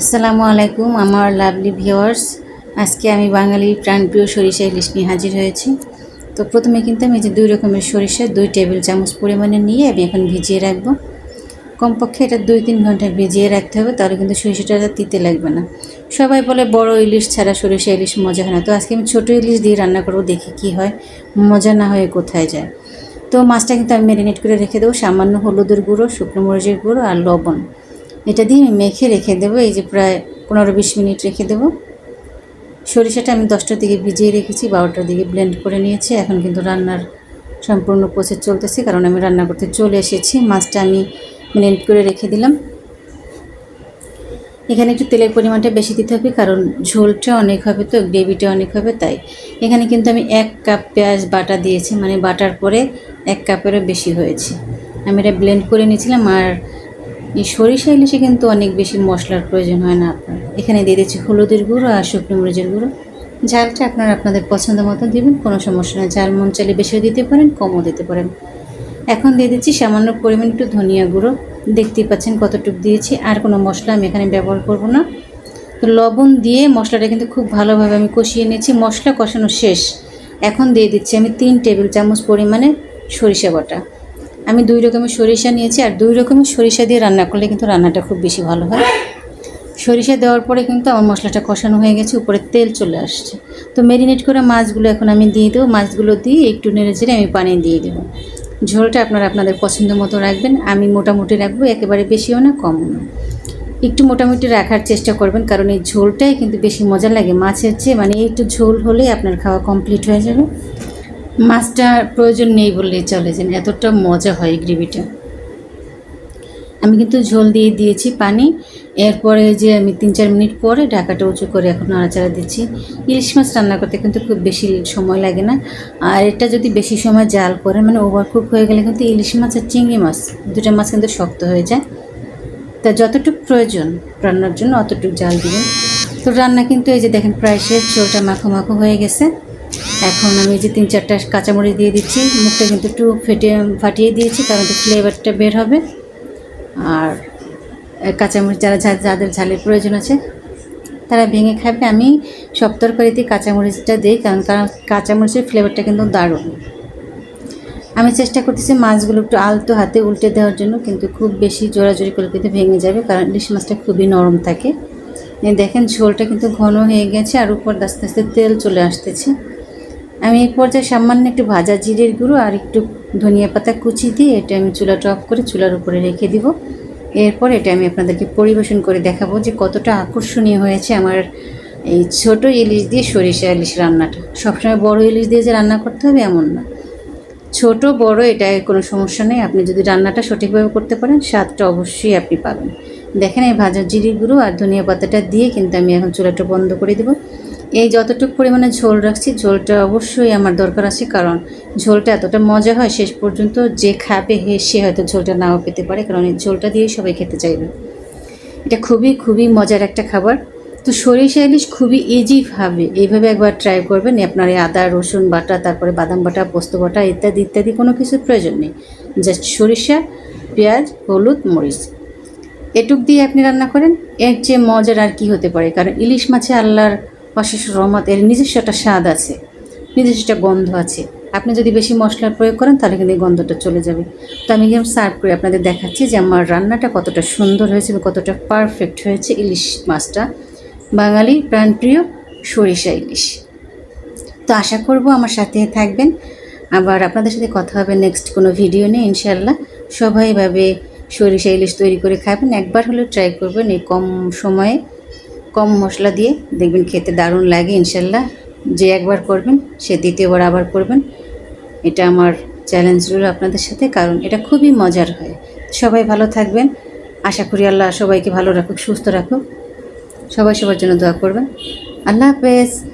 আসসালামু আলাইকুম, আমার লাভলি ভিউয়ার্স আজকে আমি বাঙালির প্রাণপ্রিয় সরিষা ইলিশ নিয়ে হাজির হয়েছি। তো প্রথমে কিন্তু আমি যে দুই রকমের সরিষা দুই টেবিল চামচ পরিমাণে নিয়ে আমি এখন ভিজিয়ে রাখব। কমপক্ষে এটা দুই তিন ঘণ্টা ভিজিয়ে রাখতে হবে, তাহলে কিন্তু সরিষাটা তিতে লাগবে না। সবাই বলে বড় ইলিশ ছাড়া সরিষা ইলিশ মজা হয় না। তো আজকে আমি ছোটো ইলিশ দিয়ে রান্না করব, দেখি কি হয়, মজা না হয়ে কোথায় যায়। তো মাছটা কিন্তু আমি ম্যারিনেট করে রেখে দেবো, সামান্য হলুদের গুঁড়ো, শুকনো মরিচের গুঁড়ো আর লবণ। এটা দিয়ে আমি মেখে রেখে দেবো, এই যে প্রায় পনেরো বিশ মিনিট রেখে দেবো। সরিষাটা আমি দশটার দিকে ভিজিয়ে রেখেছি, বারোটার দিকে ব্লেন্ড করে নিয়েছি। এখন কিন্তু রান্নার সম্পূর্ণ প্রসেস চলতেছে, কারণ আমি রান্না করতে চলে এসেছি। মাছটা আমি ব্লেন্ড করে রেখে দিলাম। এখানে একটু তেলের পরিমাণটা বেশি দিতে হবে, কারণ ঝোলটা অনেক হবে তো, গ্রেভিটা অনেক হবে, তাই। এখানে কিন্তু আমি এক কাপ পেঁয়াজ বাটা দিয়েছি মানে বাটার পরে এক কাপেরও বেশি হয়েছে। আমি এটা ব্লেন্ড করে নিয়েছিলাম, আর এই সরিষা ইলিশে কিন্তু অনেক বেশি মশলার প্রয়োজন হয় না আপনার। এখানে দিয়ে দিচ্ছি হলুদের গুঁড়ো আর শুকনো মরিচের গুঁড়ো। ঝালটা আপনারা আপনাদের পছন্দ মতো দেবেন, কোনো সমস্যা নেই। ঝাল মন চাইলে বেশিও দিতে পারেন, কমও দিতে পারেন। এখন দিয়ে দিচ্ছি সামান্য পরিমাণ একটু ধনিয়া গুঁড়ো। দেখতেই পাচ্ছেন কতটুকু দিয়েছি, আর কোনো মশলা আমি এখানে ব্যবহার করব না। তো লবণ দিয়ে মশলাটা কিন্তু খুব ভালোভাবে আমি কষিয়ে নিয়েছি, মশলা কষানো শেষ। এখন দিয়ে দিচ্ছি আমি তিন টেবিল চামচ পরিমাণে সরিষা বাটা। আমি দুই রকমের সরিষা নিয়েছি আর দুই রকমের সরিষা দিয়ে রান্না করলে কিন্তু রান্নাটা খুব বেশি ভালো হয়। সরিষা দেওয়ার পরে কিন্তু আমার মশলাটা কষানো হয়ে গেছে, উপরে তেল চলে আসছে। তো ম্যারিনেট করে মাছগুলো এখন আমি দিয়ে দেবো, মাছগুলো দিয়ে একটু নেড়ে চেড়ে আমি পানি দিয়ে দেবো। ঝোলটা আপনারা আপনাদের পছন্দ মতো রাখবেন, আমি মোটামুটি রাখব, একেবারে বেশিও না, কমও না। একটু মোটামুটি রাখার চেষ্টা করবেন, কারণ এই ঝোলটাই কিন্তু বেশি মজা লাগে। মাছের চেয়ে মানে একটু ঝোল হলেই আপনার খাওয়া কমপ্লিট হয়ে যাবে। মাছটার প্রয়োজন নেই বললেই চলে যেন এতটা মজা হয় গ্রেভিটা। আমি কিন্তু ঝোল দিয়ে দিয়েছি পানি, এরপরে যে আমি তিন চার মিনিট পরে ঢাকাটা উঁচু করে এখন নাড়াচাড়া দিচ্ছি। ইলিশ মাছ রান্না করতে কিন্তু খুব বেশি সময় লাগে না, আর এটা যদি বেশি সময় জাল করে মানে ওভারকুক হয়ে গেলে কিন্তু ইলিশ মাছ আর চিংড়ি মাছ, দুটো মাছ কিন্তু শক্ত হয়ে যায়। তা যতটুকু প্রয়োজন রান্নার জন্য অতটুকু জাল দিবেন। তো রান্না কিন্তু এই যে দেখেন, প্রায় শেষ, ঝোলটা মাখো মাখো হয়ে গেছে। এখন আমি যে তিন চারটা কাঁচামরিচ দিয়ে দিচ্ছি, মুখটা কিন্তু একটু ফেটে, ফাটিয়ে দিয়েছি কারণ ফ্লেভারটা বের হবে। আর কাঁচামরিচ যারা যাদের ঝালের প্রয়োজন আছে, তারা ভেঙে খাবে। আমি সব তরকারিতে কাঁচামরিচটা দিই কারণ কারণ কাঁচামরিচের ফ্লেভারটা কিন্তু দারুণ। আমি চেষ্টা করতেছি মাছগুলো একটু আলতো হাতে উল্টে দেওয়ার জন্য, কিন্তু খুব বেশি জোরাজোরি করে কিন্তু ভেঙে যাবে কারণ ইলিশ মাছটা খুবই নরম থাকে। দেখেন ঝোলটা কিন্তু ঘন হয়ে গেছে আর উপর আস্তে আস্তে তেল চলে আসতেছে। আমি এই পর্যায়ে সামান্য একটু ভাজা জিরের গুঁড়ো আর একটু ধনিয়া পাতা কুচি দিয়ে এটা আমি চুলাটা অফ করে চুলার উপরে রেখে দিব। এরপর এটা আমি আপনাদেরকে পরিবেশন করে দেখাবো যে কতটা আকর্ষণীয় হয়েছে আমার এই ছোট ইলিশ দিয়ে সরিষা ইলিশ রান্নাটা। সবসময় বড় ইলিশ দিয়ে যে রান্না করতে হবে এমন না। ছোট, বড়, এটা কোনো সমস্যা নেই। আপনি যদি রান্নাটা সঠিকভাবে করতে পারেন, স্বাদটা অবশ্যই আপনি পাবেন। দেখেন এই ভাজা জিরি গুঁড়ো আর ধনিয়া পাতাটা দিয়ে কিন্তু আমি এখন চুলাটা বন্ধ করে দেবো। এই যতটুকু পরিমাণে ঝোল রাখছি, ঝোলটা অবশ্যই আমার দরকার আছে, কারণ ঝোলটা এতটা মজা হয়, শেষ পর্যন্ত যে খাবে হে, সে হয়তো ঝোলটা নাও পেতে পারে, কারণ এই ঝোলটা দিয়েই সবাই খেতে চাইবে। এটা খুবই খুবই মজার একটা খাবার। তো সরিষা ইলিশ খুবই ইজিভাবে এইভাবে একবার ট্রাই করবেন আপনার এই আদা, রসুন বাটা, তারপরে বাদাম বাটা, পোস্ত বাটা, ইত্যাদি ইত্যাদি, কোনো কিছুর প্রয়োজন নেই। জাস্ট সরিষা, পেঁয়াজ, হলুদ, মরিচ। এটুক দিয়ে আপনি রান্না করেন, এর চেয়ে মজার আর কি হতে পারে, কারণ ইলিশ মাছে আল্লাহর অশেষ রহমত এর নিজস্ব একটা স্বাদ আছে, নিজস্ব একটা গন্ধ আছে। আপনি যদি বেশি মশলার প্রয়োগ করেন, তাহলে কিন্তু এই গন্ধটা চলে যাবে। তো আমি যেমন সার্ভ করে আপনাদের দেখাচ্ছি যে আমার রান্নাটা কতটা সুন্দর হয়েছে এবং কতটা পারফেক্ট হয়েছে ইলিশ মাছটা। বাঙালি প্রাণপ্রিয় সরিষা ইলিশ। তো আশা করব আমার সাথে থাকবেন। আবার আপনাদের সাথে কথা হবে নেক্সট কোনো ভিডিও নিয়ে ইনশাল্লাহ সবাই এভাবে সরিষা ইলিশ তৈরি করে খাবেন। একবার হলেও ট্রাই করবেন এই কম সময়ে। কম মশলা দিয়ে দেখবেন খেতে দারুণ লাগে ইনশাল্লাহ। যে একবার করবেন, সে দ্বিতীয়বার আবার করবেন। এটা আমার চ্যালেঞ্জ রইল আপনাদের সাথে, কারণ এটা খুবই মজার হয়। সবাই ভালো থাকবেন। আশা করি আল্লাহ সবাইকে ভালো রাখুক, সুস্থ রাখুক। সবাই সবার জন্য দোয়া করবেন। আল্লাহ হাফেজ।